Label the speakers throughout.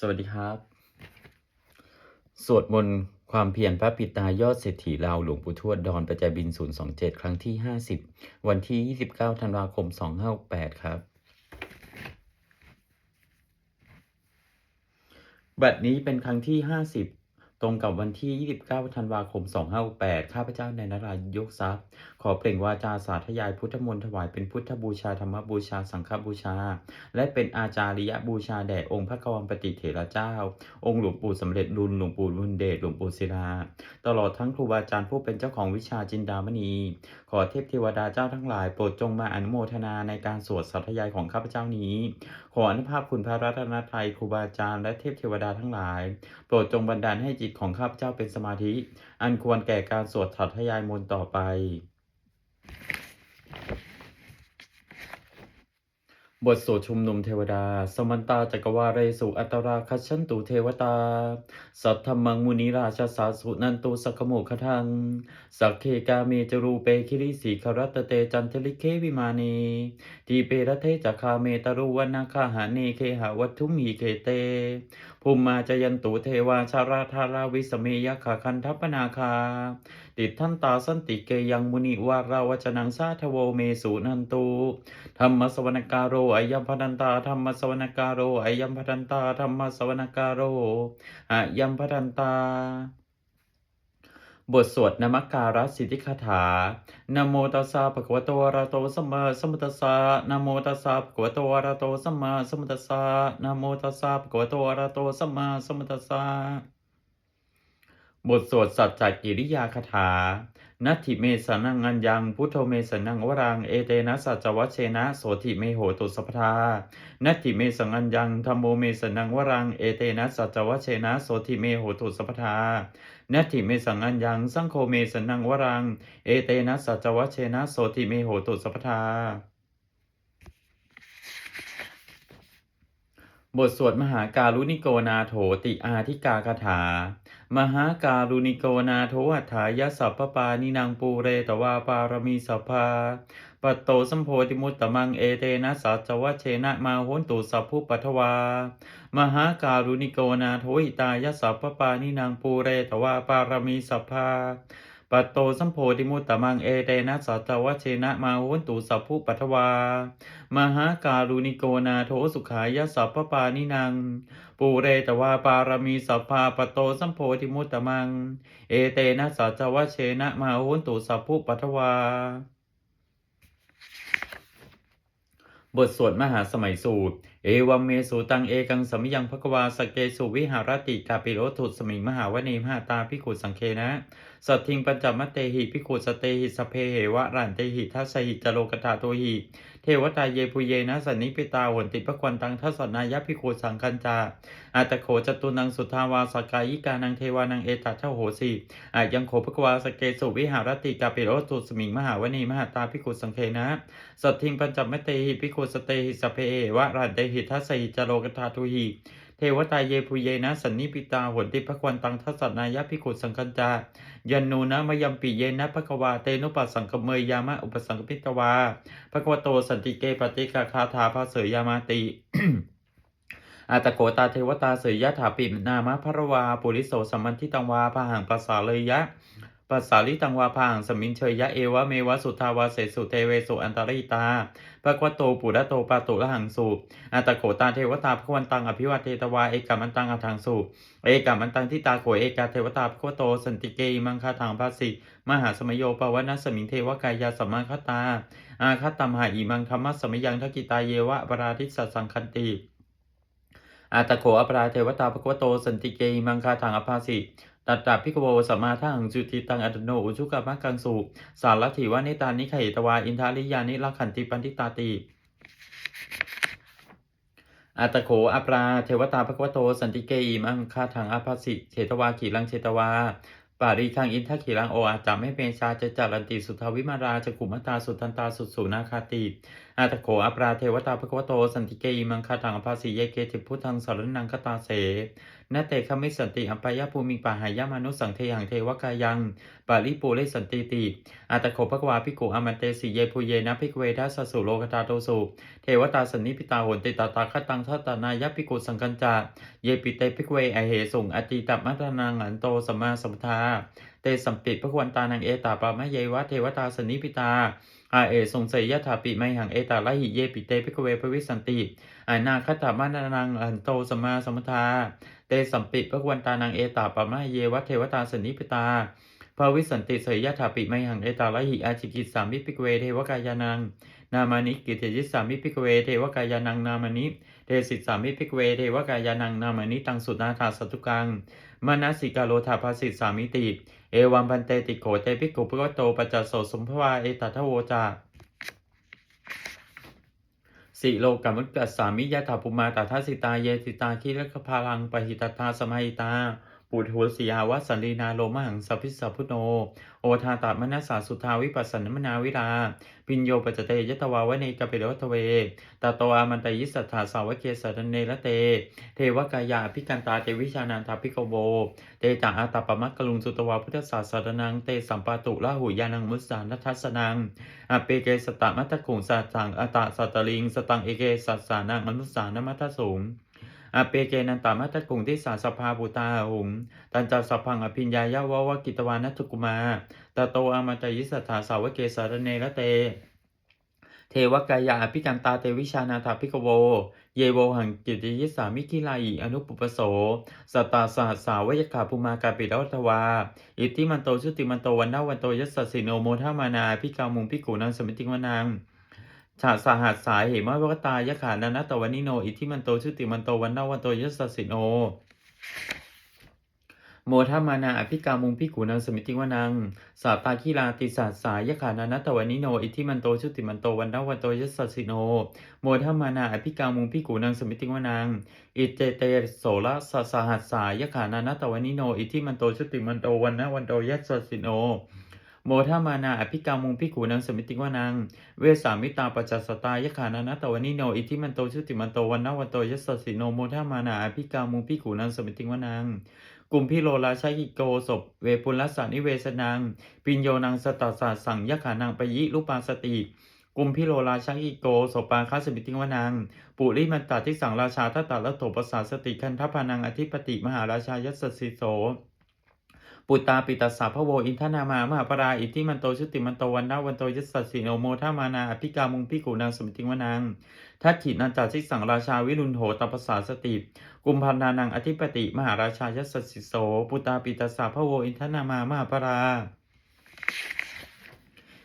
Speaker 1: สวัสดีครับ สวดมนต์ความเพียรพระปิตายอดเศรษฐีลาวหลวงปู่ทวดดอนประจายบิน 027 ครั้งที่ 50 วันที่ 29 ธันวาคม 2568 ครับ บัดนี้เป็นครั้งที่ 50 ตรงกับวันที่ 29 ธันวาคม 2568 ข้าพเจ้าในนารายยกทรัพย์ขอเปล่งวาจาสาธยายพุทธมนต์ถวายเป็นพุทธบูชาธรรมบูชาสังฆบูชา และเป็นอาจาริยบูชาแด่องค์พระกวามปฏิเถระเจ้า องค์หลวงปู่สำเร็จรุนหลวงปู่รุนเดชหลวงปู่ศิลา ตลอดทั้งครูบาอาจารย์ผู้เป็นเจ้าของวิชาจินดามณี ขอเทพเทวดาเจ้าทั้งหลายโปรดจงมาอนุโมทนาในการสวดสัทยายของข้าพเจ้านี้ ขออนุภาพคุณพระรัตนตรัยครูบาอาจารย์และเทพเทวดาทั้งหลาย โปรดจงบันดาลให้จิตของข้าพเจ้าเป็นสมาธิ อันควรแก่การสวดสัทยายมนต์ต่อไป บทสวดชุมนุมเทวดา สมันตาจักรวาเรสุอัตราคัชชันตุเทวตา สัทธมมังมุนิราชสาสุนันตุสักโมคทัง สักเคกาเมจรูเปคิริสีครัตเตจันทลิเควิมานีทีเปรเทจักคาเมตรุวันนาคาหาเนเคหาวัตุมีเคเต ภูมิมาจยันตุเทวาชาราธาราวิสเมยขาคันทัปนาคา ติดท่านตาสันติเกยังมุนิวาราวจนังสาทโวเมสุนันตุธรรมสวนการโรอายัมพนันตาธรรมสวนการโรอายัมพนันตาธรรมสวนการโรอายัมพนันตา บทสวดนมักการะสิทธิคาถานโมตัสสะภะคะวะโตอะระโตสัมมาสัมพุทธัสสะนโมตัสสะภะคะวะโตอะระโตสัมมาสัมพุทธัสสะนโมตัสสะภะคะวะโตอะระโตสัมมาสัมพุทธัสสะ บทสวดสัจจกิริยาคาถา นัตถิเมสนังอัญญัง พุทโธเมสนังวรัง เอเตนะสัจวัชเชนะ โสถิเมโหตุสัพพทานัตถิเมสังอัญญังธรรมโมเมสนังวรัง เอเตนะสัจวัชเชนะ โสถิเมโหตุสัพพทานัตถิเมสังอัญญัง สังโฆเมสนังวรัง เอเตนะสัจวัชเชนะ โสถิเมโหตุสัพพทาบทสวดมหาการุณิโกนาโถติอาธิกาคาถา มหาการุณิโกนาโถอัฏฐายสัพพปานินางปูเรตวาปารมีสัพพาปัตโตสัมโพธิมุตตมังเอเตนะสัจวะเชนะมาโหนตุสัพพุปัทวา มหาการุณิโกนาโถหิตายสัพพปานินางปูเรตวาปารมีสัพพา ปัตโตสัมโพธิมุตตมังเอเตนะสัจวัชเชนะมาโหนตุสัพพุปัทวา มหาการุณิโกนาโถสุขายะสัพพปานินัง ปูเรตวาปารมีสัพพาปโตสัมโพธิมุตตมัง เอเตนะสัจวเชนะมาโหนตุสัพพุปัทวา บทสวดมหาสมัยสูตร เอวัมเมสูตังเอกังสมิยังภควาสเกสุวิหารติกาปิโรถุสมิงมหาวเนมหาตาพิขุสังเคนะสัตทิงปัญจมัตเตหิพิขุสเตหิสเพเหวะรันเตหิทัสสหิจโลกตาโตหิ เทวตาเยปุเยนะสันนิปิตาหนติปะควันตังทัสสนายะพิโคสังคัญจาอาตโขจตุนังสุทาวาสกายิกานังเทวานังเอตัเทโหสีอายังโขภควาสเกสุวิหารติกาปิโรตุสมิงมหาวณีมหาตาพิคุสังเคนะ สัตทิงปัญจมเตหิพิคุสเตหิสเพเอวะรันเตหิทัสสหิจโลกตาโตหิ เทวตาเยปุเยนะสันนิปิตาหนติปะควันตังทัสนายะพิขุสังคัญจายันนูนะมยัมปิเยนะภควาเตนุปัสสังกเมยยามะอุปสังกปิตวาภควโตสันติเกปฏิกาคาถาภาเสยยามาติอาตโกตาเทวตาเสยยะถาปินามะพระวาปุริโสสัมมันทิตังวาพาหังปัสสาเลยยะ ปัสสาลิตังวาพังสมินเชยยะเอวะเมวะสุทาวาเสสุเทเวสุอันตริตาภควโตปุระโตปาตุละหังสุอาตโกตาเทวตาภควันตังอภิวาเทตวาเอกามันตังอัทังสุเอกามันตังที่ตาโขเอกาเทวตาภควโตสันติเกมังคาทางภาสิมหาสมโยปวนัสมิงเทวกายาสัมมาคตา อาคตัมหาอิมังธรรมะสมยังทักกิตาเยวะปราทิสัสสังคันติอาตโขอปราเทวตาภควโตสันติเกมังคาทางอภาสิ ตัตตาพิกโวสัมมาทังจุติตังอัตโนอุชุกะมะกังสุสารถิวานิตานิไขตวาอินทาริยานิลักขันติปันติตาติอาตโขอปราเทวตาภควโตสันติเกอิมังคาทางอภาสิเฉตวาขีลังเฉตวาปารีคังอินทขีรังโออาจาไม่เปชาจะจารันติสุทาวิมาราจะกุมตาสุทันตาสุสูนาคาติ อาตโขอปราเทวตาภควโตสันติเกอิมังคาตังภาสีเยเกจิพุทธังสารนังคตาเสนเตคมิสันติอัปายาภูมิปาหายามนุสังเทหังเทวกายังปาลิปูเลสันติติอาตโขภควาภิกุอมันเตสีเยภูเยนะภิกเวทัสสุโลกตาโตสุเทวตาสันนิพิตาหนติตาตาคตังทัตานายภิกุสังกัญจาเยปิเตภิกเวอเหสุงอติตัมมัตนังอันโตสัมมาสัมพุทธาเตสัมปิพระควันตานังเอตาปามะเยวะเทวตาสนนิพิตา อาเอสงเสยยะถาปิไมหังเอตาละหิเยปิเตพิกเวภวิสันติอานาคตามานานังอันโตสมาสมุทา เตสัมปิพระวันตานังเอตาปะมาเยวะเทวตาสนิพิตาภวิสันติเสยยะถาปิไมหังเอตาละหิอาจิกิสามิพิกเวเทวกายานัง นามานิกิเตยิสามิภิกเวเทวกายานังนามานิเทสิสามิภิกเวเทวกายานังนามานิตังสุนาถาสตุกังมานาสิกาโลธาภาสิสามิติ เอวัมพันเตติโขเตปิกขุปะกโตปัจจโสสมภวาเอตทโวจาสิโลกัมมุตกัสามิยะถาปุมาตถาสิตาเยสิตาคิรคพาลังปหิตตาสมัยตา ปุถุสียาวสันลีนาโลมหังสัพพิสัพพุโน โอทาตามนัสสาสุทาวิปัสสนมนาวิลาปิญโยปัจเตยตวาวเนกเปโรทเวตาโตอามันตยิสัทธาสาวเกสัตเนละเต เทวกายาพิกันตาเตวิชานันทาพิกโวเตจาอาตาปมักกลุงสุตวาพุทธศาสรนังเตสัมปาตุละหุยานังมุสานัทัสนังอเปเกสตะมัตตคุงสัตตังอตาสัตตลิงสตังเอเกสัสสานังอนุสานมัตตสูง อเปเกนันตามัตตคุงที่สาสภาบูตาหุงตันจาสพังอภิญญายาววกิตวานัตถุกุมาตาโตอามาจายิสัทธาสาวกเกสารเนละเต เทวกายาอภิกันตาเตวิชานาถาพิกโว เยโวหังกิติยิสามิกิลาอิอนุปปโสสตาสหัสสาวยขาภูมากาปิรัตวา อิติมันโตชุติมันโตวันนาวันโตยัสสิโนโมทามานาพิกามุงพิกูนังสมิติวนัง ชาสาหัสสายเหมวกตายะขานานัตวันิโน อิทิมันโตชุติมันโตวันนาวันโตยัสสสิโน โมทามานาอภิกามุงพิกูนังสมิติวนัง สาตาคีลาติสัสสายขานานัตวันิโน อิทิมันโตชุติมันโตวันนาวันโตยัสสสิโน โมทามานาอภิกามุงพิกูนังสมิติวนัง อิเตเตโสละสสหัสสายขานานัตวันิโน อิทิมันโตชุติมันโตวันนาวันโตยัสสสิโน โมทมานาอภิกามุงพิกูนังสมิติวนัง เวสามิตาปัจจสตายะขานานาตวนิโนอิทิมันโตชุติมันโตวันนาวันโตยสสิโนโมทมานาอภิกามุงพิกูนังสมิติวนังกุมพิโลราชกิโกศพเวปุลลสานิเวสนัง ปิญโยนังสตัสสะสังยะขานังปยิลุปาสติกุมพิโลราชกิโกศปาคาสมิติวนัง ปุริมันตาทิสังราชาทัตตาละโถปสาสติคันทพานังอธิปติมหาราชายัสสิโส ปุตตาปิตัสสะพะโวอินทนามามหาปราอิทิมันโตชุติมันโตวันนาวันโตยัสสิโนโมทามานาอภิกามุงพิกูนางสมิติวนังทัตถินันจาทิสังราชาวิรุณโหตปสสาสติกุมพันนานังอธิปติมหาราชายัสสิโสปุตตาปิตัสสะพะโวอินทนามามหาปรา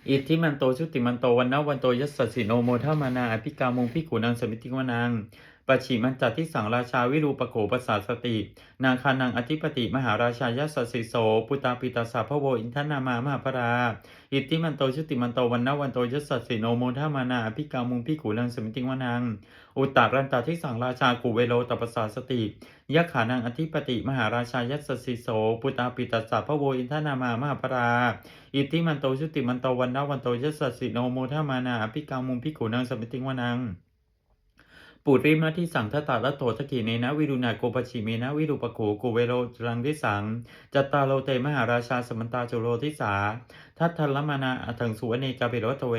Speaker 1: อิทธิมันโตชุติมันโตวันนาวันโตยัสสิโนโมทามานาอภิกามุงพิกูนางสมิติวนัง ปัจฉิมันจัดที่สังราชาวิรูปโขปัสสาสติ นาคานังอธิปติมหาราชายัสสิโส ปุตตาปิตาสาพะโวอินทนามามหาปรา อิทธิมันโตชุติมันโตวันนาวันโตยัสสิโนโมทามานาอภิกามุงพิกูนังสมิติวนัง อุตตารันตาที่สังราชากุเวโลตปัสสาสติยะขานังอธิปติมหาราชายัสสิโส ปุตตาปิตาสาพะโวอินทนามามหาปรา อิทธิมันโตชุติมันโตวันนาวันโตยัสสิโนโมทามานาอภิกามุงพิกูนังสมิติวนัง ปุริมาที่สังทตาละโตสกิเนนะวิรุณาโกปชิเมนะวิรุปโขกุเวโรจรังที่สังจัตตาโลเตมหาราชาสมันตาจุโรทิสาทัตทัลมานาอัถังสุวเนกาเปโรตเว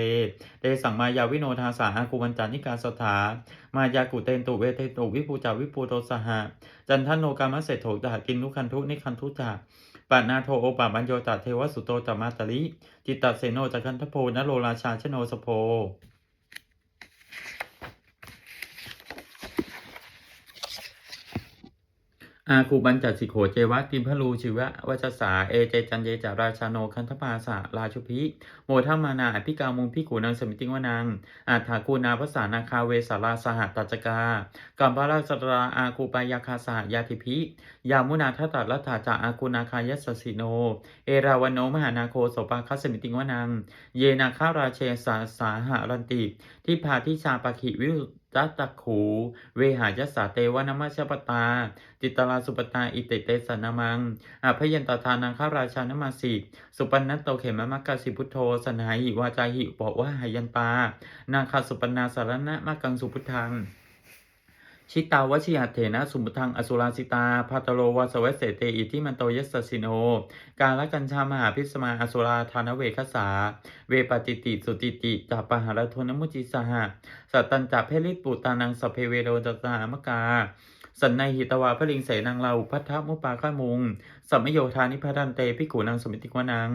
Speaker 1: เตสังมายาวิโนทาสาอากุวันจานิกาสถามายากุเตนตุเวเตตุวิปูจาวิปูโตสหะจันทโนกามะเศรษโถตหกินุคันทุนิคันทุจาปานาโทโอปาบัญโยตเทวสุโตจามาตลิจิตตเสโนจักันทโพนโรราชาชโนสโพ อาคูบัญจัดสิโขเจวะติมพลูชิวะวัชสาเอเจจันเยจาราชาโนคันธปาสะราชุพิโมทัมมานาอภิกามุงพิกูนังสมิติวนังอาถาคูนาภาษานาคาเวสาราสหัตตัจกากัมปาราสตราอาคูปายาคาสหยาธิพิยามุนาทัตตลัตถาจาอาคูนาคายสสสิโน เอราวันโนมหานาโคโสปาคัสมิติวนัง เยนาคาราเชสาสาหารันติ ที่พาทิชาปาขิวิ จัตะขู เวหายสาเตวนามาชปตา จิตราสุปตา อิเตเตสนามังอภยันตทานังข้าราชานมาสิสุปันนัตโตเขมมักกะสิพุทโธสนาหิวาจาหิปะวะหายันตา นาคาสุปนาสารณะมักกังสุพุทธัง ชิตาวชิหัตเถนะสุมุทังอสุราสิตาพาตโลวาสเวสเสเตอิทิมันโตยัสสิโน กาลกัญชามหาพิสมาอสุราธานเวคสา เวปจิติสุติติจาปหารโทนมุจิสหะสัตตัญจะเพลิปุตานังสเพเวโดจตามกาสันในหิตวาพลิงเสนังเราพัทธมุปาข้ามุง สัมโยธานิพัทันเตพิกุนังสมิติกวนัง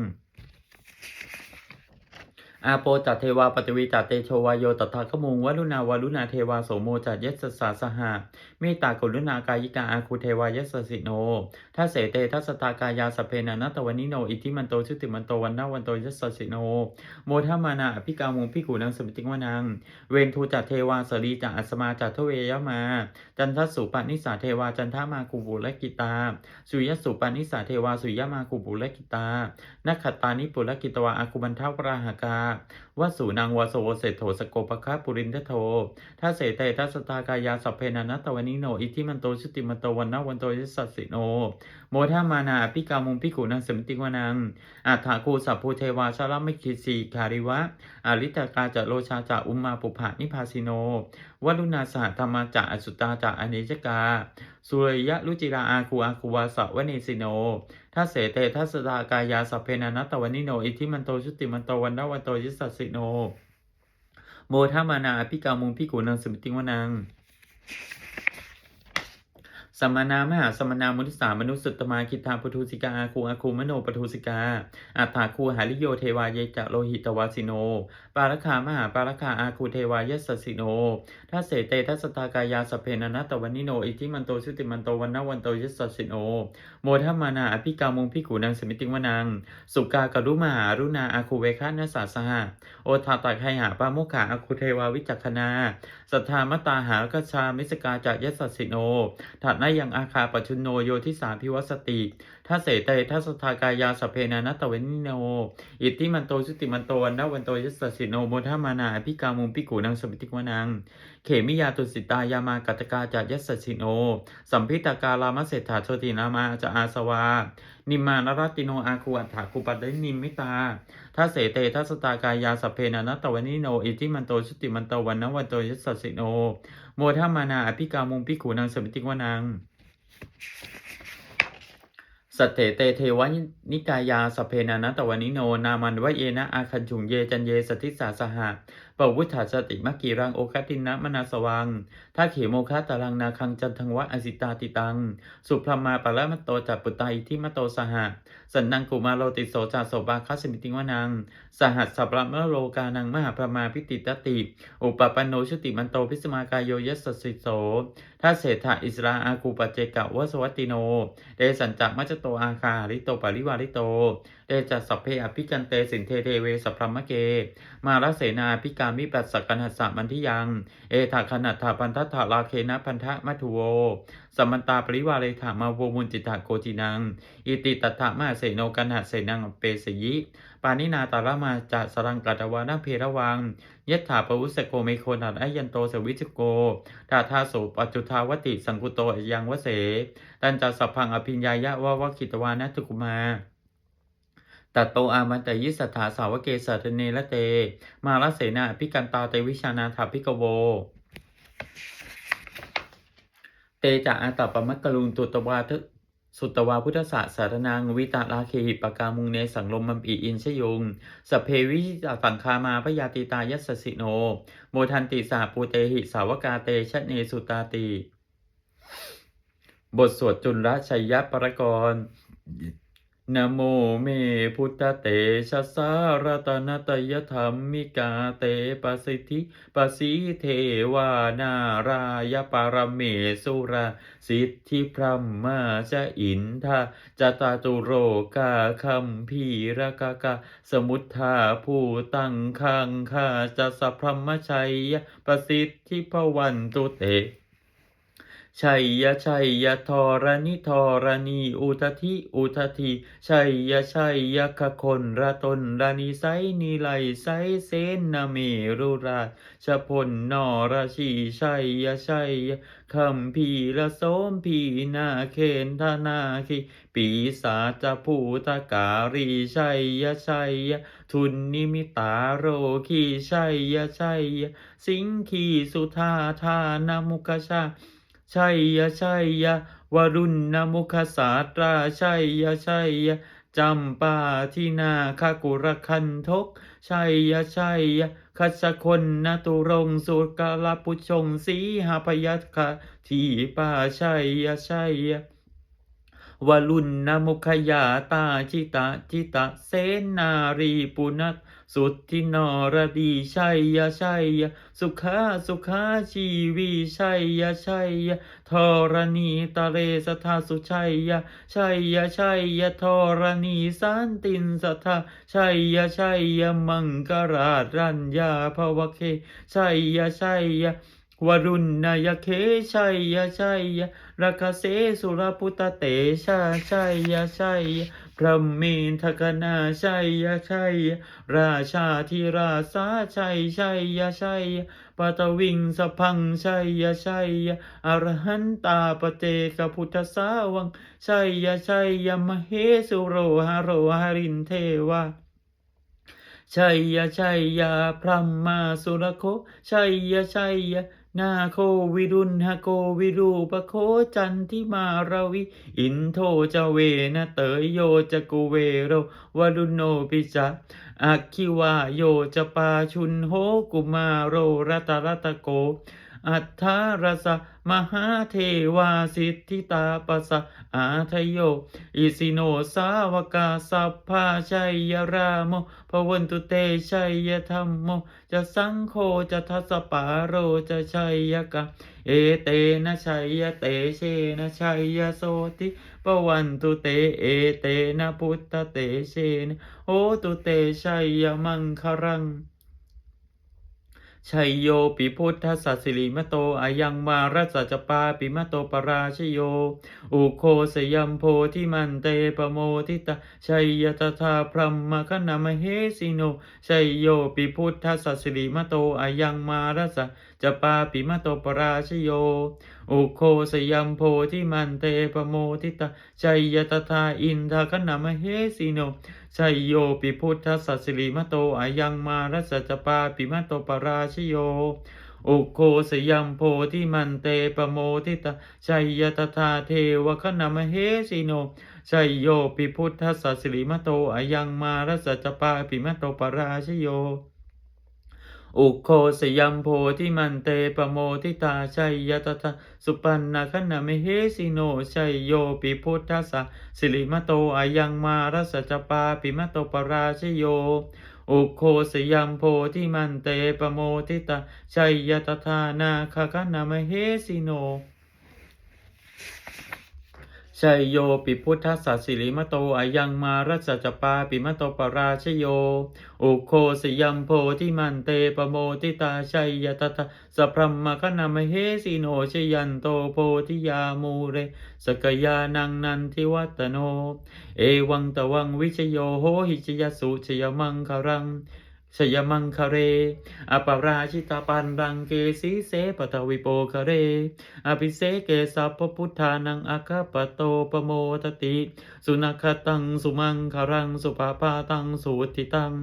Speaker 1: อาโปจัตเทวาปฏิวิจัตเตโชวายโยตถาคมุงวลุนาวาลุนาเทวาโสโมจัตยสสาสหะเมตตากรุณากายิกาอาคูเทวายสสิโนทัสเสเตทัสตากายาสเพนานัตวันิโนอิทิมันโตชุติมันโตวันนาวันโตยสสิโน โมทมานาอภิกามุงพิกุนังสมิติกวนัง เวนทูจัตเทวาสรีจัตอัสมาจัตทเวยมา จันทสุปนิสาเทวาจันทมาคูบุและกิตา สุยสุปนิสาเทวาสุยมาคูบุและกิตานักขตานิปุรกิตวาอาคุบันทาวราหกาวสูนางวาโสเศรษโถสโกปะคะปุรินทโทถ้าเสเตทัสตากายาสัพเพนานัตวันิโน อิทิมันโตชุติมันโตวันนาวันโตยัสสสสิโน โมทามานาอภิกามุงพิกุนังสมติวนังอัฏฐาคูสัพพูเทวาชาลมิคิสีคาริวะอาริตกาจะโลชาจะอุมมาปุภานิพาสิโนวัลุนาสหธรรมาจะอสุตาจะอเนจกา สุริยะรุจิราอาคูอาคูวาสวเนสิโน ถ้าเสเตทัสตากายาสัพเพนานัตตวันิโน อิทิมันโตชุติมันโตวันนาวันโตยิสสสสิโน โมทามานาอภิกามุงพิกุนังสมิติวนัง สมนามหาสมนามุนิสามนุสุตตมาคิทาปทุสิกาอาคูอาคูมโนปทุสิกาอัฏฐาคูหาริโยเทวาเยจะโลหิตวาสิโน ปาลคามหาปาลคาอาคูเทวายสสสิโนถ้าเสเตทัสตากายาสพเพนานัตตวันิโนอิทิมันโตชุติมันโตวันนาวันโตยสสสิโน โมทามานาอภิกามุงพิกุนังสมิติวนัง สุกากรุมหารุณาอาคูเวคานาสาสหะโอทาตักไคหาปาโมขาอาคูเทวาวิจักขนาสัทธามตาหากชามิสกาจากยัสสิโนถัดนยังอาคาปชุนโนโยทิสาพิวัสติถ้าเสเตทัสทากายาสเพนานัตเวนิโน อิติมันโตสุติมันโตวันนวันโตยัสสสิโนโมทามานาอภิกามุมพิกูนังสมิติกวนัง เขมิยาตุสิตายามากัตกาจายัสสสิโน สัมพิตากาลามเศรษฐาโชตินามาจะอาสวา นิมานรติโนอาคูอัฏฐาคูปัตตินิมิตาถ้าเสเตทัสตากายาสเพนานัตตวันิโน อิทิมันโตชุติมันโตวันนาวันโตยัสสสิโน โมทามานาอภิกามุงพิกุนังสมิติวนังสัตเถเตเทวนิกายาสเพนานัตตวนิโน นามันวะเยนะอาคันฉุงเยจันเยสติสาสหะ ปวุฒาสติมักกีรังโอคตินะมนาสวังถ้าเขโมคาตารังนาคังจันทังวะอสิตาติตัง สุพรมาปะละมะโตจัปปุตตาอิทิมะโตสหะสันนังกุมาโลติโสจาโสบาคัสมิติวนัง สหัสสัพพะมะโลกานังมหาพระมาพิติตติ อุปปันโนชุติมันโตพิสมากายโยยัสสิโสถ้าเศรษฐาอิสราอาคูปเจกะวสวัตติโน เดสันจักมัจโตอาคาริโตปาริวาริโต เดจัสสพเพอภิกันเตสินเทเทเวสัพพรมเก มาลเสนาพิกามิปัสสกันหัสสะมันทิยัง เอถาขนัตถาพันทัตถาลาเคนะพันทะมัทุโวสัมมันตาปริวาเรถามาโวมุนจิตาโกจินัง อิติตัตถะมาเสโนกันหัสเสนังเปสยิ ปานินาตาละมาจะสรังกัตวานาเพระวังยถาปวุสโกเมโคนัดอายันโตสวิจโกทาทาโสปัจจุทาวติสังกุโตอยังวเส ตันจัสสพพังอภิญญายะวะวะคิตวานะทุกุมา ตัตโตอามันตยิสถาสาวเกสัตเนละเต มาลเสนาพิกันตาเตวิชานาถาพิกโว เตจะอาตปมักกะลุงตุตวาทสุตวาพุทธศาสารนังวิตาลาเคหิปกามุงเนสังลมมัมปีอินชยงสเพวิจาสังคามาพยาติตายัสสิโน โมทันติสาปูเตหิสาวกาเตชะเนสุตาติ บทสวดจุลชัยยปรกรณ์ นะโมเมพุทธเตชะสารตนตยธรรมิกาเตปสิทธิปสิเทวานารายปารเมสุราสิทธิพรัมาจะอินทาจตาตุโรกาคัมพีรกากาสมุทธาผู้ตั้งข้างข้าจะสัพพมชัยยะประสิทธิพวันตุเต ชัยยะชัยยะทรณิธรณีอุทธิอุทธิชัยยะชัยยะขคนระตนรานิไสนิไลไสเสนนาเมรุราชพลนอราชีชัยยะชัยยะคัมพีละโสมพีนาเคนธนาคิปีศาจภูตการีชัยยะชัยยะทุนนิมิตาโรคีชัยยะชัยยะสิงคีสุธาธานมุกชา ชัยยะชัยยะวรุณนมุขสาตราชัยยะชัยยะจำปาทินาคากุรคันทกชัยยะชัยยะคัชคนนตุรงสุกาลปุชงสีหาพยัตคะทีปาชัยยะชัยยะวลุณนมุขยาตาจิตะจิตะเสนารีปุณต สุดทธินรดีชัยยะชัยยะสุขาสุขาชีวีชัยยะชัยยะธรณีตะเรสทาสุชัยยะชัยยะชัยยะธรณีสันตินสทาชัยยะชัยยะมังกราชรัญญาภวเคชัยยะชัยยะวรุณนายเคชัยยะชัยยะราคเสสุรพุตตเตชาชัยยะชัยยะ พระเมนทกนาชัยยะชัย ราชาธิราสาชัยชัยยะชัยปตวิงสพังชัยยะชัยยะอรหันตาปเจกพุทธสาวังชัยยะชัยยมเหสุโรหโรหรินเทวาชัยยะชัยยะพระมาสุรโคชัยยะชัยยะ นาโควิรุณหโกวิรูปโคจันทิมาราวิ อินโทจเวนะเตยโยจกุเวโรวรุณโนปิจะอักคิวาโยจปาชุนโหกุมาโรรัตรัตโก อัทธารสะมหาเทวาสิทธิตาปสะอาทโย อิสิโนสาวกาสัพพาชัยยรามโพวันตุเตชัยยธรรมโม จะสังโฆจะทัสปาโรจะชัยยกะเอเตนะชัยยเตเชนะชัยยโสติปวันตุเตเอเตนะพุทธเตเชนะโอตุเตชัยยมังครัง ชัยโยปิพุทธสัสสิริมโตอายังมารัสจปาปิมโตปราชโย อุโคสยัมโพธิมันเตปโมทิตาชัยยตถาพรหมคณามเหสิโนชัยโยปิพุทธสัสสิริมโตอายังมารัสจปาปิมโตปราชโย อุโคสยัมโพธิมันเตปโมทิตาชัยยตถาอินทคณามเหสิโน ชัยโยปิพุทธสัสสิริมโตอายังมารัสจปาปิมโตปราชโยอุโคสยัมโพธิมันเตปโมทิตาชัยยตถาเทวคณามเหสิโนชัยโยปิพุทธสัสสิริมโตอายังมารัสจปาปิมโตปราชโย อุโคสยัมโพธิมันเตปโมทิตาชัยยตถาสุปันนาคณามเหสิโนชัยโยปิพุทธัสสิริมโตอายังมารัสสจปาปิมโตปราชโยอุโคสยัมโพธิมันเตปโมทิตาชัยยตตานาคคณามเหสิโน ชัยโยปิพุทธสัสสิริมโตอายังมารัสสจปาปิมโตปราชโย อุโคสยัมโพธิมันเตปโมทิตาชัยยตถาสัพพมคณามเหสิโนชยันโตโพธิยามูเร สกยานังนันทิวัตโน เอวังตวังวิชโยโหหิชยสุชยมังคารัง ชยมังคะเร อปราชิตาปันรังเกสีเสปทวิโปคะเร อภิเสเกสัพพุทธานังอาคาปโตปโมทติ สุนัขตังสุมังคารังสุภาปาตังสุวุติตัง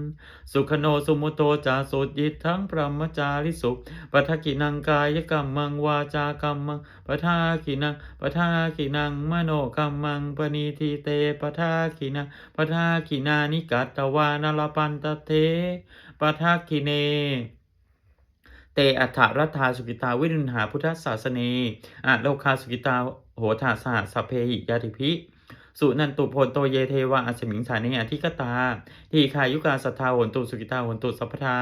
Speaker 1: สุขโนสุมุโตจาสุยิทั้งพรหมจาริสุปัทกินังกายกรรมมังวาจากรรมมังปทากินังปทากินังมโนกรรมังปณีทีเตปทากินังปทากินานิกัตตวานลปันตเท ปทากิเน เตอัฏฐรัฐาสุกิตาวิรุณหาพุทธศาสนีอะโลคาสุกิตาโหธาสหสัพเพหิยาติภิ สุนันตุพนโตเยเทวาอัสมิงสาเนอธิกตา ทีคายุกาสัทธาหนตุสุกิตาหนตุสัพพทา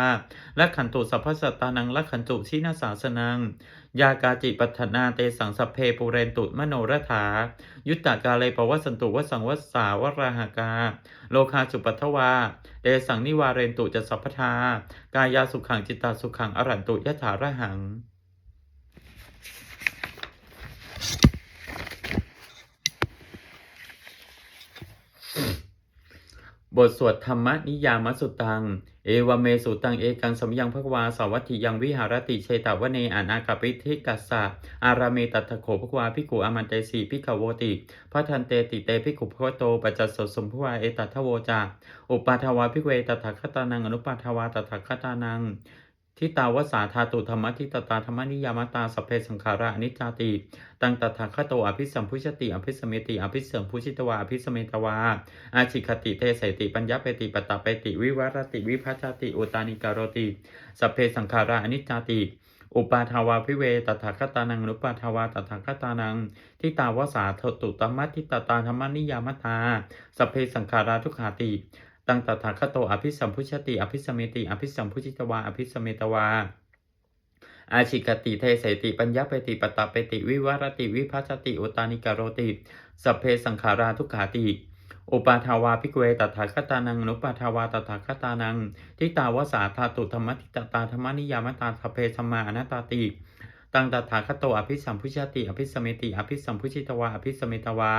Speaker 1: และขันตุสัพพสัตตานังและขันตุชินาสาสนัง ยากาจิปัฏฐนาเตสังสัพเพปุเรนตุมโนรถา ยุตตากาเลปวัสันตุวสังวสสาวราหากา โลคาสุปัทวาเตสังนิวาเรนตุจะสัพพทากายาสุขังจิตตาสุขังอรันตุยะถาระหัง บทสวดธรรมนิยามสุตัง เอวเมสุตังเอกังสมยังภควาสวัตถิยังวิหารติเชตวเนอานากาปิทิกัสสะอาราเมตัตโขภควาพิกุอามันเตสีพิขโวติพระทันเตติเตพิกุพระโตปัจจสสสมภวาเอตัทธโวจาอุปาทวาพิเวตถาคตานังอนุปาทวาตถาคตานัง ทิตาวสาธาตุธรรมทิตตาธรรมนิยามตาสพเพสังขาระอนิจจาติตังตถาคโตอภิสัมพุชติอภิสเมติอภิเสริมพุชิตวาอภิสเมตวาอาชิคติเทเสติปัญญาเปติปตตาเปติวิวัรติวิภัชติอุตานิการติสัพเพสังขาราอนิจจาติอุปาทาวาพิเวตถาคตานังอนุปาทาวาตถาคตานังทิตาวสาทตุตมัตทิตตาธรรมนิยามตาสัพเพสังขาราทุกขาติ ตังตถาคโตอภิสัมพุชติอภิสเมติอภิสัมพุชิตวาอภิสเมตวาอาชิกติเทเสติปัญญาเปติปตาเปติวิวารติวิภัชติอุตานิการโรติสัพเพสังขาราทุกขาติ อุปาทาวาพิกเวตถาคตานังนุปาทาวาตถาคตานัง ทิตาวสาธาตุธรรมทิตตาธรรมนิยามตาสพเพธรรมาอนัตตาติ ตังตถาคโตอภิสัมพุชติอภิสเมติอภิสัมพุชิตวาอภิสเมตวา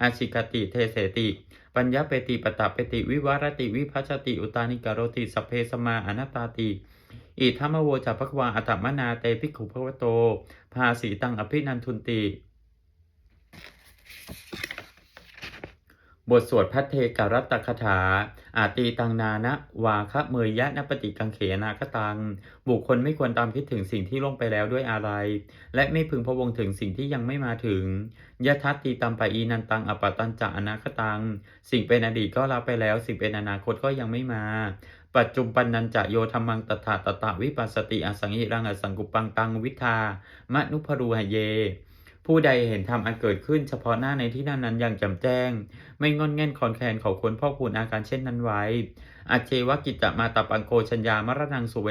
Speaker 1: อาชิกติเทเสติ ปัญญาเปติปตตาเปติวิวารติวิภัชติอุตานิกรโรติสเพสมาอนัตตาติอิทัมมโวจัพพควาอัตตมนาเตภิกขุภวโต ภาสีตังอภินันทุนติ บทสวดพัทเทกรัตตคถา อาตีตังนานะวาคะเมยยะนปฏิกังเขนาคตัง บุคคลไม่ควรตามคิดถึงสิ่งที่ล่วงไปแล้วด้วยอะไร และไม่พึงพะวงถึงสิ่งที่ยังไม่มาถึงยะทัตตีตัมปะอีนันตังอปตันจะอนาคตัง สิ่งเป็นอดีตก็รับไปแล้ว สิ่งเป็นอนาคตก็ยังไม่มา ปัจจุบันนันจะโยธรรมังตถาตถาวิปัสสติอสังหิรังอสังกุปังตังวิทามนุพรูหเย ผู้ใดเห็นธรรมอันเกิดขึ้นเฉพาะหน้าในที่นั้นนั้นอย่างจ่มแจ้ง ไม่งอนแง่นคอนแคลนเขาควรพ่อคูณอาการเช่นนั้นไว้อาเจวกิจจะมาตปังโกชัญญามรณังสุเว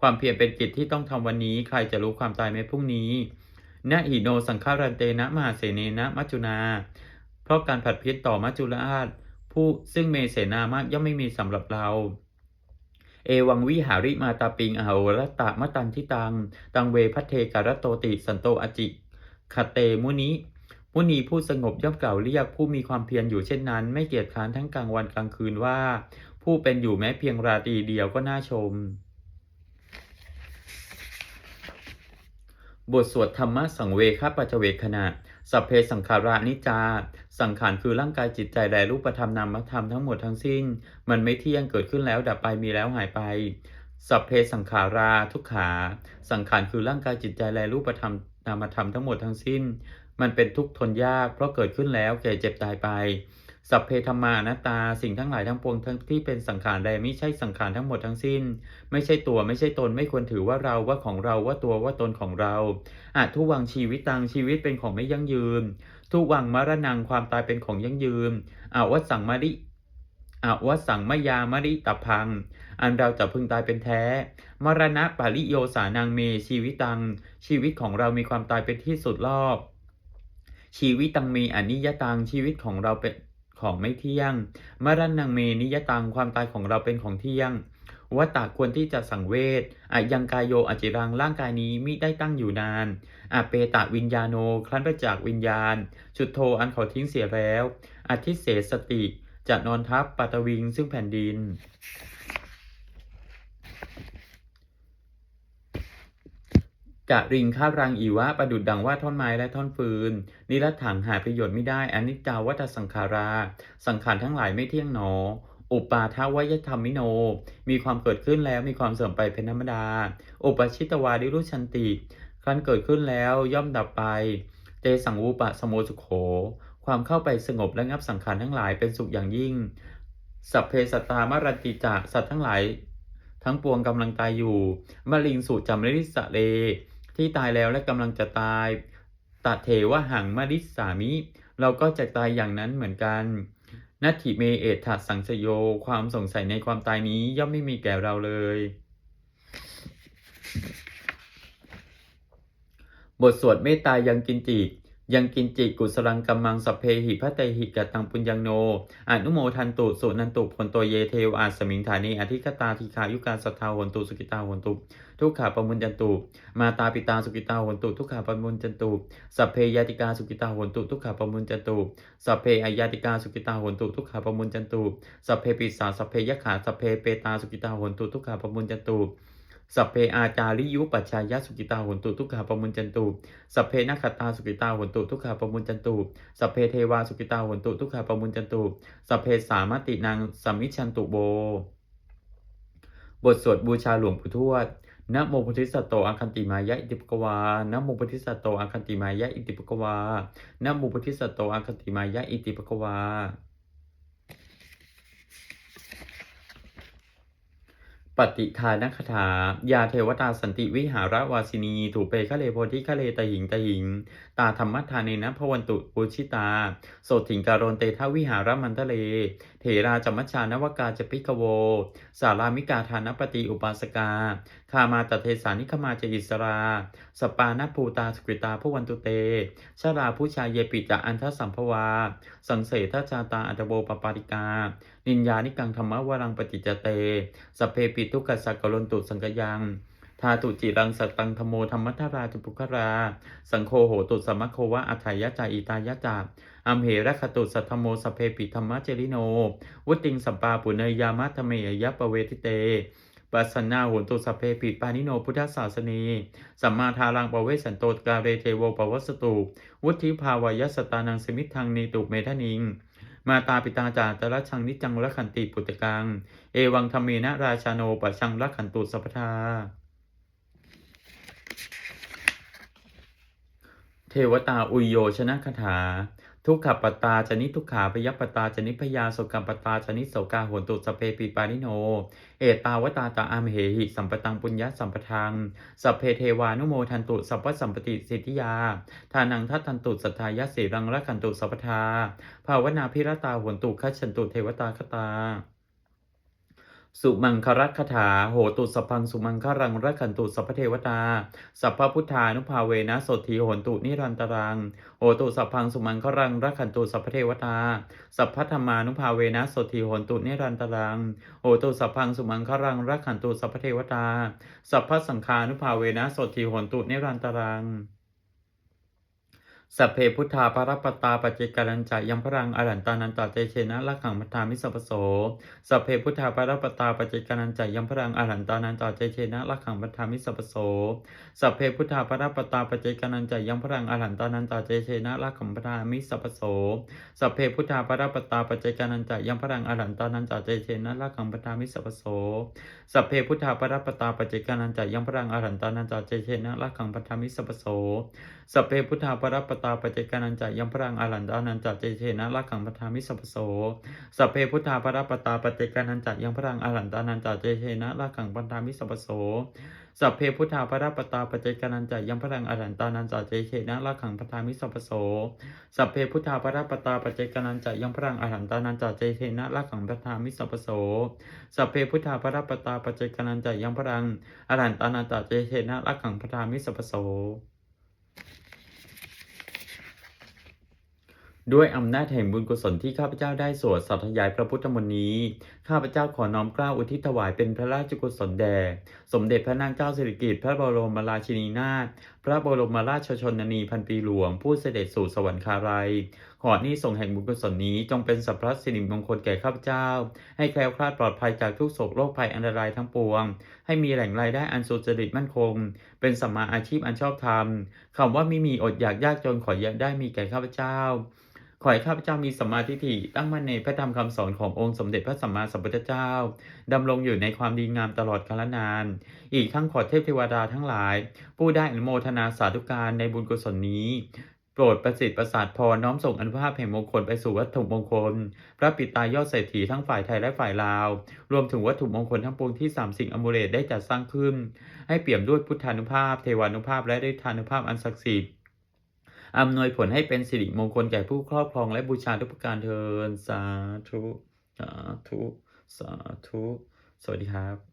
Speaker 1: ความเพียรเป็นกิจที่ต้องทำวันนี้ ใครจะรู้ความตายไม่พรุ่งนี้นะหิโนสังฆารันเตนะมหาเสเนนะมัจจุนา เพราะการผัดพิษต่อมัจจุราช ผู้ซึ่งเมเสนามากย่อมไม่มีสำหรับเราเอวังวิหาริมาตาปิงอโหรตะมะตันทิตัง ตังเวพัเทการโตติ สันโตอจิ คเตมุนิมุนีผู้สงบย่อมกล่าวเรียกผู้มีความเพียรอยู่เช่นนั้น ไม่เกียจคร้านทั้งกลางวันกลางคืนว่า ผู้เป็นอยู่แม้เพียงราตรีเดียวก็น่าชม บทสวดธรรมะสังเวคปัจเวคขณะสัพเพสังขารานิจจา สังขารคือร่างกายจิตใจและรูปธรรมนามธรรมทั้งหมดทั้งสิ้น มันไม่เที่ยงเกิดขึ้นแล้วดับไปมีแล้วหายไป สัพเพสังขาราทุกขา สังขารคือร่างกายจิตใจและรูปธรรม นามธรรมทั้งหมดทั้งสิ้น มันเป็นทุกข์ทนยาก เพราะเกิดขึ้นแล้วแก่เจ็บตายไป สัพเพธรรมานตาสิ่งทั้งหลายทั้งปวงทั้งที่เป็นสังขารใดไม่ใช่สังขารทั้งหมดทั้งสิ้น ไม่ใช่ตัวไม่ใช่ตนไม่ควรถือว่าเราว่าของเราว่าตัวว่าตนของเราอาทุวังชีวิตตังชีวิตเป็นของไม่ยั่งยืนทุวังมรณังความตายเป็นของยั่งยืนอาวัสังมาริ อาวสังมยามริตพัง อันเราจะพึงตายเป็นแท้ มรณะปาริโยสานังเมชีวิตัง ชีวิตของเรามีความตายเป็นที่สุดรอบ ชีวิตตังเมอนิยตัง ชีวิตของเราเป็นของไม่เที่ยง มรณังเมนิยตัง ความตายของเราเป็นของเที่ยงวัตตาควรที่จะสังเวชอายังกายโยอจิรังร่างกายนี้มิได้ตั้งอยู่นานอาเปตะวิญญาโนคลั้นไปจากวิญญาณชุดโทอันเขาทิ้งเสียแล้วอาทิเสสติ จะนอนทับปัตวิงซึ่งแผ่นดินกะริงข้ารังอีวะประดุดดังว่าท่อนไม้และท่อนฟืน นิรัตถังหาประโยชน์ไม่ได้อนิจจาวัตสังขารา สังขารทั้งหลายไม่เที่ยงหนออุปาทวยธรรมิโน มีความเกิดขึ้นแล้วมีความเสื่อมไปเป็นธรรมดา อุปชิตวาดิรุชันติครั้นเกิดขึ้นแล้วย่อมดับไป เตสังวูปะสโมสุโข ความเข้าไปสงบและงับสังขารทั้งหลายเป็นสุขอย่างยิ่ง สัพเพสัตตามรันติจะสัตว์ทั้งหลาย ทั้งปวงกำลังตายอยู่มลิงสุจำริสะเล ที่ตายแล้วและกำลังจะตายตะเทวะหังมริสามิ เราก็จะตายอย่างนั้นเหมือนกันนัตถิเมเอถัสสังสโย ความสงสัยในความตายนี้ย่อมไม่มีแก่เราเลย บทสวดเมตตายังกินจิ ยังกินจิกุสลังกัมมังสเพหิพระเตหิกตังปุญญังโนอนุโมทันตุสุนันตุผลตัวเยเทวอาสมิงฐานีอธิกตาธิคายุกาสัทธาหนตุสุกิตาหนตุทุกขาปมุญจันตุมาตาปิตาสุกิตาหนตุทุกขาปมุญจันตุสัพเพยติกาสุกิตาหนตุทุกขาปมุญจันตุสัพเพอายติกาสุกิตาหนตุทุกขาปมุญจันตุสัพเพปิสาสัพเพยขาสัพเพเปตาสุกิตาหนตุทุกขาปมุญจันตุ สัพเพอาจาริยุปัจชายสุกิตาหุนตุทุกขาปมุญจันตุสัพเพนักตาสุกิตาหุนตุทุกขาปมุญจันตุสัพเพเทวาสุกิตาหุนตุทุกขาปมุญจันตุสัพเพสามตินางสัมมิชันตุโบบทสวดบูชาหลวงปู่ทวดนะโมพุทธิสัตโตอาคันติมายะอิติปกวานะโมพุทธิสัตโตอาคันติมายะอิติปกวานะโมพุทธิสัตโตอาคันติมายะอิติปกวา ปฏิทานคถา ยาเทวตาสันติวิหารวาสินีถูเปคะเลโพธิคะเลตหิงตหิง ตาธรรมทาเนนะพวันตุปุชิตา โสถิงการนเตทวิหารมันทะเล เถราจมัชานวกาจะปิกโว สารามิกาทานปฏิอุปาสกา คามาตเทสานิคมาจอิสรา สปานภูตาสกริตาพวันตุเตชาราผู้ชายเยปิจะอันทสัมภวา สังเสทชาตาอัตโบปปาริกา นินยานิกังธรรมวรังปฏิจเต สเพปิทุกขสักกลนตุสังกยัง ทาตุจิรังสตังธโมธรรมัทาราจุปุครา สังโฆโหตุสมมะโควะอัฏฐายะจาอิตายะจาอัมเหระคตุสัทธโมสเพปิธรรมะเจริโน วุติงสัมปาปุเนยามะธเมยยะปเวทิเตปัสสนาโหนตุสัพเพปิปานิโนพุทธศาสนีสัมมาทารังปเวสันโตกาเรเทโวปวัสตุ วุธิภาวายสตานังสมิทธังนีตุเมทนิง มาตาปิตาจาตระชังนิจังละขันติปุตตะกัง เอวังธรรมีนะราชาโนปะชังละขันตุสัพพทา เทวตาอุยโยชนะคาถา ทุกขปตตาชนิทุกขาพยปตตาชนิพยาโสกัมปตตาชนิโสกาหนตุสเพปิปานิโน เอตาวตาตาอามเหหิสัมปตังปุญญะสัมปทังสัพเพเทวานุโมทันตุสัพพสัมปติสิทธิยาทานังทัตทันตุสัทธายะสีรังละขันตุสัพพทาภาวนาพิรตาหนตุคัจฉันตุเทวตาคตา สุมังครัคถา โหตุสพังสุมังครังรักขันตุสัพเทวตา สัพพพุทธานุภาเวนะโสธีโหนตุนิรันตรัง โหตุสัพพังสุมังครังรักขันตุสัพเทวตา สัพพธรรมานุภาเวนะโสธีโหนตุนิรันตรัง โหตุสัพพังสุมังครังรักขันตุสัพเทวตา สัพพสังฆานุภาเวนะโสธีโหนตุนิรันตรัง สัพเพพุทธาปรปตาปัจเจการัญจายัมพรังอรันตานันตาเจเชนะลักขังมัทามิสัพพโสสัพเพพุทธาปรปตาปัจเจกานันจายัมพรังอรันตานันตาเจเชนะลักขังมัทามิสัพพโสสัพเพพุทธาปรปตาปัจเจกานันจายัมพรังอรันตานันตาเจเชนะลักขังมัทามิสัพพโสสัพเพพุทธาปรปตาปัจเจกานันจายัมพรังอรันตานันตาเจเชนะลักขังมัทามิสัพพโสสัพเพพุทธาปรปตาปัจเจกานันจายัมพรังอรันตานันตาเจเชนะลักขังมัทามิสัพพโสสัพเพพุทธาปรปตาปเจกานันจายัมพรังอรันตานันจาเจเชนะลักขังมัทธามิสัพโสสัพเพพุทธาปรปตาปฏิกานันจัยังพรังอรันตานันจัเจเชนะละขังปันธามิสัพโสสัพเพพุทธาปรปตาปฏิกานันจัยังพรังอรันตานันจัเจเชนะละขังปันธามิสัพโสสัพเพพุทธาปรปตาปฏิกานันจัยังพรังอรันตานันจัเจเชนะละขังปันธามิสัพโสสัพเพพุทธาปรปตาปฏิกานันจัยังพรังอรันตานันจัเจเชนะละขังปันธามิสัพโส ด้วยอำนาจแห่งบุญกุศลที่ข้าพเจ้าได้สวดสัตยายพระพุทธมนต์นี้ ข้าพเจ้าขอน้อมเกล้าอุทิศถวายเป็นพระราชกุศลแด่สมเด็จพระนางเจ้าสิริกิติ์พระบรมราชินีนาถพระบรมราชชนนีพันปีหลวง ผู้เสด็จสู่สวรรคาลัยขอนี้ส่งแห่งบุญกุศลนี้จงเป็นสัพพะสิริมงคลแก่ข้าพเจ้า ให้แคล้วคลาดปลอดภัยจากทุกโศกโรคภัยอันตรายทั้งปวง ให้มีแหล่งรายได้อันสุจริตมั่นคง เป็นสัมมาอาชีพอันชอบธรรมคำว่าไม่มีอดอยากยากจนขออย่าได้มีแก่ข้าพเจ้า ขอให้ข้าพเจ้ามีสัมมาทิฏฐิตั้งมั่นในพระธรรมคำสอนขององค์สมเด็จพระสัมมาสัมพุทธเจ้าดำรงอยู่ในความดีงามตลอดกาลนาน อีกทั้งขอเทพเทวดาทั้งหลาย ผู้ได้อนโมทนาสาธุการในบุญกุศลนี้โปรดประสิทธิ์ประสาทพรน้อมส่งอนุภาพแห่งมงคลไปสู่วัตถุมงคล พระปิตายอดเศรษฐีทั้งฝ่ายไทยและฝ่ายลาว รวมถึงวัตถุมงคลทั้งปวงที่สามสิ่งอมูเลตได้จัดสร้างขึ้น ให้เปี่ยมด้วยพุทธานุภาพ เทวานุภาพและฤทธานุภาพอันศักดิ์สิทธิ์ อำนวยผลให้เป็นสิริมงคลแก่ผู้ครอบครองและบูชาทุกประการเทินสาธุ สาธุ สาธุ สวัสดีครับ